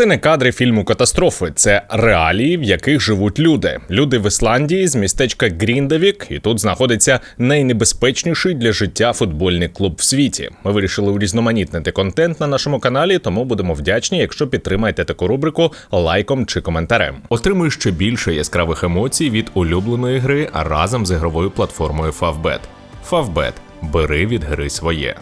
Це не кадри фільму катастрофи, це реалії, в яких живуть люди. Люди в Ісландії з містечка Гріндавік, і тут знаходиться найнебезпечніший для життя футбольний клуб в світі. Ми вирішили урізноманітнити контент на нашому каналі, тому будемо вдячні, якщо підтримаєте таку рубрику лайком чи коментарем. Отримуй ще більше яскравих емоцій від улюбленої гри разом з ігровою платформою Favbet. Favbet. бери від гри своє.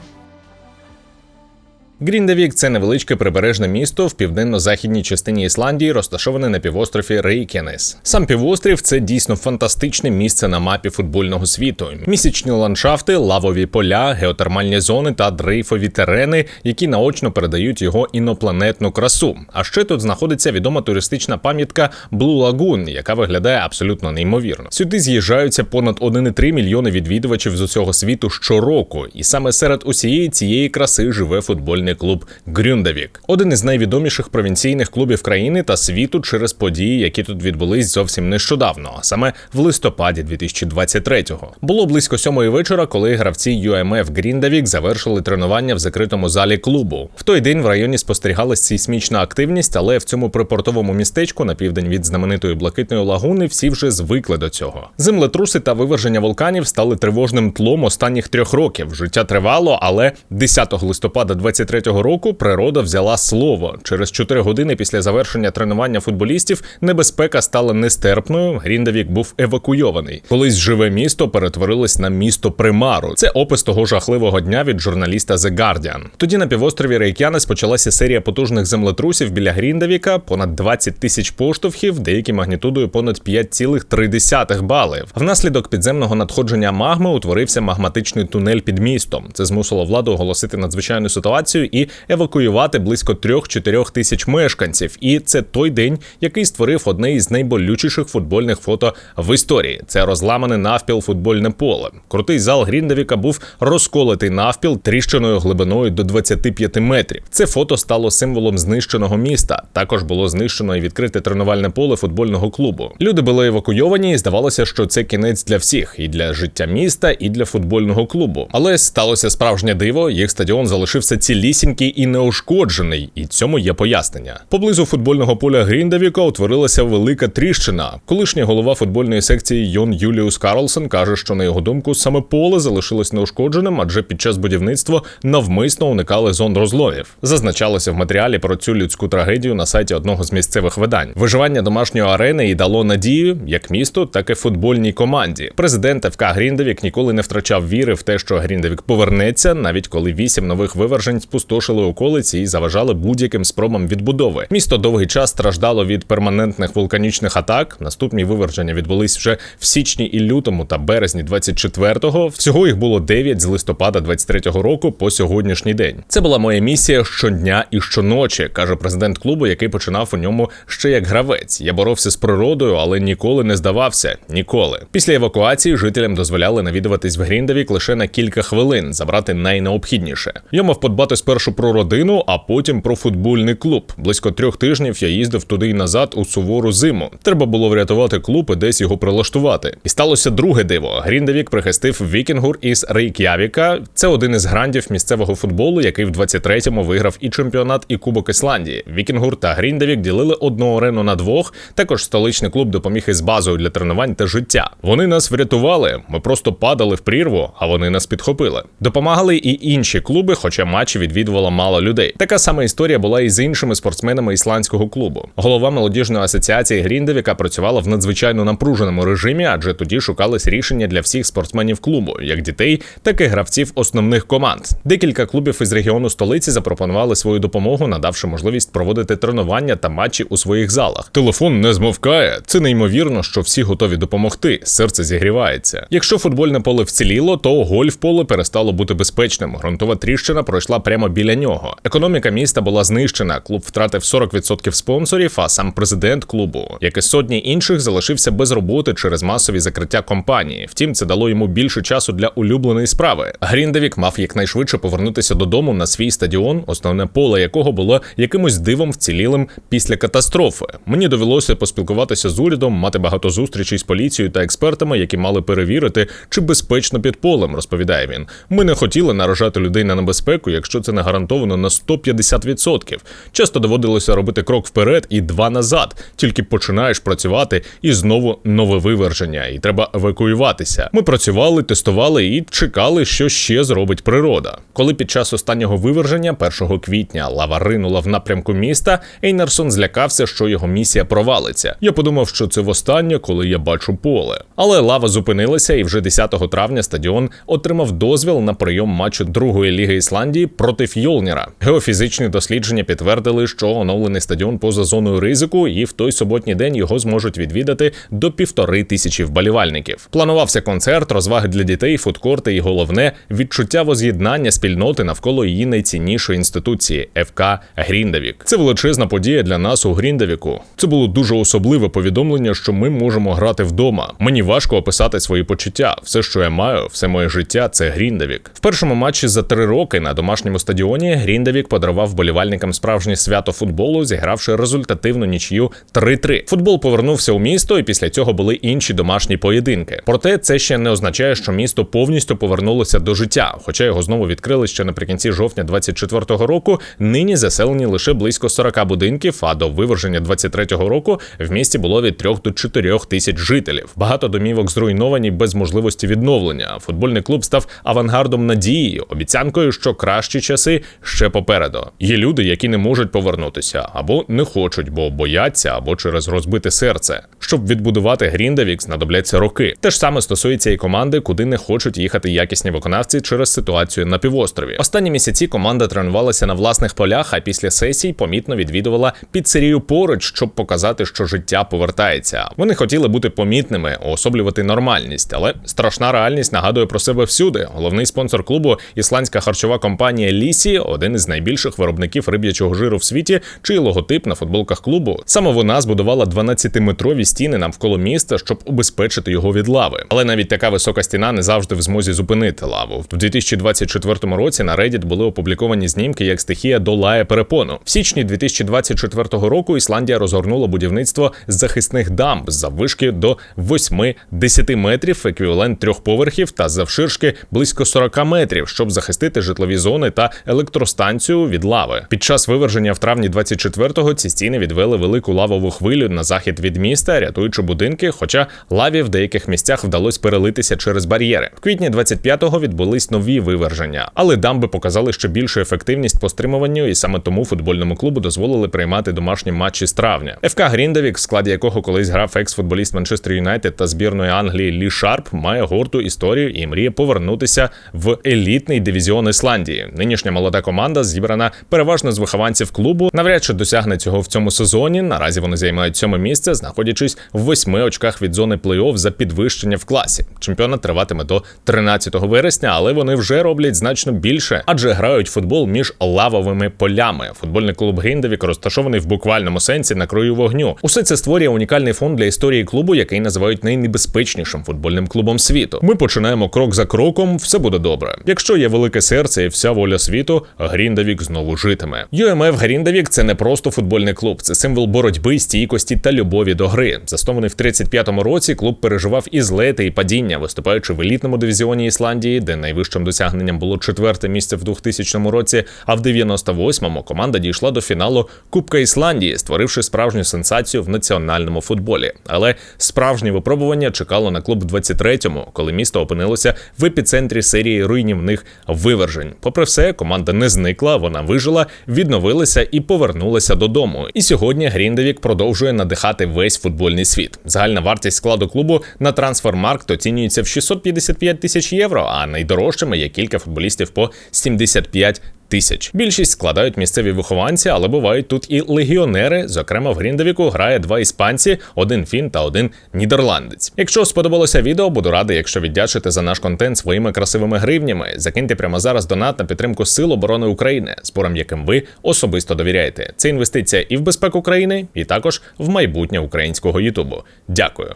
Гріндавік це невеличке прибережне місто в південно-західній частині Ісландії, розташоване на півострові Рейкянес. Сам півострів це дійсно фантастичне місце на мапі футбольного світу. Місячні ландшафти, лавові поля, геотермальні зони та дрейфові терени, які наочно передають його інопланетну красу. А ще тут знаходиться відома туристична пам'ятка Блу Лагун, яка виглядає абсолютно неймовірно. Сюди з'їжджаються понад 1,3 мільйони відвідувачів з усього світу щороку, і саме серед усієї цієї краси живе футбольний футбольний клуб Грюндавік, один із найвідоміших провінційних клубів країни та світу через події, які тут відбулись зовсім нещодавно, а саме в листопаді 2023-го. Було близько сьомої вечора, коли гравці UMF Гріндавік завершили тренування в закритому залі клубу. В той день в районі спостерігалась сейсмічна активність, але в цьому припортовому містечку на південь від знаменитої блакитної лагуни всі вже звикли до цього. Землетруси та виверження вулканів стали тривожним тлом останніх трьох років. Життя тривало, але 10 листопада 23 2023 року природа взяла слово. Через 4 години після завершення тренування футболістів небезпека стала нестерпною. Гріндавік був евакуйований. Колись живе місто перетворилось на місто примару. Це опис того жахливого дня від журналіста The Guardian. Тоді на півострові Рейкянес почалася серія потужних землетрусів біля Гріндавіка, понад 20 тисяч поштовхів, деякі магнітудою понад 5,3 балів. Внаслідок підземного надходження магми утворився магматичний тунель під містом. Це змусило владу оголосити надзвичайну ситуацію і евакуювати близько 3-4 тисяч мешканців. І це той день, який створив одне із найболючіших футбольних фото в історії. Це розламане навпіл футбольне поле. Крутий зал Гріндавіка був розколотий навпіл тріщиною глибиною до 25 метрів. Це фото стало символом знищеного міста. Також було знищено і відкрите тренувальне поле футбольного клубу. Люди були евакуйовані, і здавалося, що це кінець для всіх і для життя міста, і для футбольного клубу. Але сталося справжнє диво. Їх стадіон залишився цілісінький цілісінький і неушкоджений, і цьому є пояснення. Поблизу футбольного поля Гріндавіка утворилася велика тріщина. Колишній голова футбольної секції Йон Юліус Карлсон каже, що на його думку саме поле залишилось неушкодженим, адже під час будівництва навмисно уникали зон розловів. Зазначалося в матеріалі про цю людську трагедію на сайті одного з місцевих видань. Виживання домашньої арени і дало надію як місту, так і футбольній команді. Президент ФК Гріндавік ніколи не втрачав віри в те, що Гріндавік повернеться, навіть коли вісім нових вивержень спустили спустошили околиці і заважали будь-яким спробам відбудови. Місто довгий час страждало від перманентних вулканічних атак. Наступні виверження відбулись вже в січні і лютому та березні 24-го. Всього їх було 9 з листопада 23-го року по сьогоднішній день. Це була моя місія щодня і щоночі, каже президент клубу, який починав у ньому ще як гравець. Я боровся з природою, але ніколи не здавався. Ніколи. Після евакуації жителям дозволяли навідуватись в Гріндавік лише на кілька хвилин, забрати найнеобхідніше. Я мав подбати спершу про родину, а потім про футбольний клуб. Близько трьох тижнів я їздив туди й назад у сувору зиму. Треба було врятувати клуб і десь його прилаштувати. І сталося друге диво. Гріндевік прихистив Вікінгур із Рейк'явіка. Це один із грандів місцевого футболу, який в 23-му виграв і чемпіонат, і Кубок Ісландії. Вікінгур та Гріндевік ділили одну арену на двох. Також столичний клуб допоміг із базою для тренувань та життя. Вони нас врятували. Ми просто падали в прірву, а вони нас підхопили. Допомагали і інші клуби, хоча матчі відвідували відвідувало мало людей. Така сама історія була і з іншими спортсменами ісландського клубу. Голова молодіжної асоціації Гріндевіка працювала в надзвичайно напруженому режимі, адже тоді шукались рішення для всіх спортсменів клубу, як дітей, так і гравців основних команд. Декілька клубів із регіону столиці запропонували свою допомогу, надавши можливість проводити тренування та матчі у своїх залах. Телефон не змовкає. Це неймовірно, що всі готові допомогти. Серце зігрівається. Якщо футбольне поле вціліло, то гольф поле перестало бути безпечним. Грунтова тріщина пройшла прямо біля нього. Економіка міста була знищена. Клуб втратив 40% спонсорів, а сам президент клубу, як і сотні інших, залишився без роботи через масові закриття компанії. Втім, це дало йому більше часу для улюбленої справи. Гріндевік мав якнайшвидше повернутися додому на свій стадіон, основне поле якого було якимось дивом вцілілим після катастрофи. Мені довелося поспілкуватися з урядом, мати багато зустрічей з поліцією та експертами, які мали перевірити, чи безпечно під полем. Розповідає він. Ми не хотіли наражати людей на небезпеку, якщо це не гарантовано на 150%. Часто доводилося робити крок вперед і два назад. Тільки починаєш працювати і знову нове виверження, і треба евакуюватися. Ми працювали, тестували і чекали, що ще зробить природа. Коли під час останнього виверження, 1 квітня, лава ринула в напрямку міста, Ейнарсон злякався, що його місія провалиться. Я подумав, що це востаннє, коли я бачу поле. Але лава зупинилася, і вже 10 травня стадіон отримав дозвіл на прийом матчу другої ліги Ісландії проти Фьолніра. Геофізичні дослідження підтвердили, що оновлений стадіон поза зоною ризику, і в той суботній день його зможуть відвідати до півтори тисячі вболівальників. Планувався концерт, розваги для дітей, фудкорти і головне відчуття воз'єднання спільноти навколо її найціннішої інституції ФК Гріндавік. Це величезна подія для нас у Гріндавіку. Це було дуже особливе повідомлення, що ми можемо грати вдома. Мені важко описати свої почуття. Все, що я маю, все моє життя це Гріндавік. В першому матчі за три роки на домашньому стадіоні Гріндавік подарував болівальникам справжнє свято футболу, зігравши результативну нічию 3-3. Футбол повернувся у місто, і після цього були інші домашні поєдинки. Проте це ще не означає, що місто повністю повернулося до життя. Хоча його знову відкрили ще наприкінці жовтня 24-го року. Нині заселені лише близько 40 будинків. А до виверження 23-го року в місті було від 3 до 4 тисяч жителів. Багато домівок зруйновані без можливості відновлення. Футбольний клуб став авангардом надії, обіцянкою, що кращі часи ще попереду. Є люди, які не можуть повернутися або не хочуть, бо бояться, або через розбите серце. Щоб відбудувати Гріндавік, знадобляться роки. Те ж саме стосується і команди, куди не хочуть їхати якісні виконавці через ситуацію на півострові. Останні місяці команда тренувалася на власних полях, а після сесій помітно відвідувала піцерію поруч, щоб показати, що життя повертається. Вони хотіли бути помітними, уособлювати нормальність, але страшна реальність нагадує про себе всюди. Головний спонсор клубу ісландська харчова компанія Лісі, один із найбільших виробників риб'ячого жиру в світі, чий логотип на футболках клубу. Саме вона збудувала 12-метрові стіни навколо міста, щоб убезпечити його від лави. Але навіть така висока стіна не завжди в змозі зупинити лаву. В 2024 році на Reddit були опубліковані знімки, як стихія долає перепону. В січні 2024 року Ісландія розгорнула будівництво захисних дамб з заввишки до 8-10 метрів, еквівалент трьох поверхів, та завширшки близько 40 метрів, щоб захистити житлові зони та електростанцію від лави. Під час виверження в травні 24-го ці стіни відвели велику лавову хвилю на захід від міста, рятуючи будинки. Хоча лаві в деяких місцях вдалося перелитися через бар'єри. В квітні 25-го відбулись нові виверження, але дамби показали ще більшу ефективність по стримуванню, і саме тому футбольному клубу дозволили приймати домашні матчі з травня. ФК Гріндавік, в складі якого колись грав екс-футболіст Манчестер Юнайтед та збірної Англії Лі Шарп, має горду історію і мріє повернутися в елітний дивізіон Ісландії. Нинішня молода команда зібрана переважно з вихованців клубу. Навряд чи досягне цього в цьому сезоні. Наразі вони займають сьоме місце, знаходячись в восьми очках від зони плей-офф за підвищення в класі. Чемпіонат триватиме до 13 вересня, але вони вже роблять значно більше, адже грають футбол між лавовими полями. Футбольний клуб Гріндавік розташований в буквальному сенсі на краю вогню. Усе це створює унікальний фонд для історії клубу, який називають найнебезпечнішим футбольним клубом світу. Ми починаємо крок за кроком, все буде добре. Якщо є велике серце і вся воля світу, Гріндавік знову житиме. UMF Гріндавік це не просто футбольний клуб, це символ боротьби, стійкості та любові до гри. Заснований в 35-му році, клуб переживав і злети, і падіння, виступаючи в елітному дивізіоні Ісландії, де найвищим досягненням було четверте місце в 2000 році. А в 98-му команда дійшла до фіналу Кубка Ісландії, створивши справжню сенсацію в національному футболі. Але справжнє випробування чекало на клуб в 23-му, коли місто опинилося в епіцентрі серії руйнівних вивержень. Попри все, команда не зникла, вона вижила, відновилася і повернулася додому. І сьогодні Гріндевік продовжує надихати весь футбольний світ. Загальна вартість складу клубу на трансфермаркт оцінюється в 655 тисяч євро. А найдорожчими є кілька футболістів по 75 Тисяч більшість складають місцеві вихованці, але бувають тут і легіонери. Зокрема, в Гріндавіку грає два іспанці, один фін та один нідерландець. Якщо сподобалося відео, буду радий, якщо віддячите за наш контент своїми красивими гривнями. Закиньте прямо зараз донат на підтримку Сил оборони України, збором яким ви особисто довіряєте. Це інвестиція і в безпеку країни, і також в майбутнє українського Ютубу. Дякую.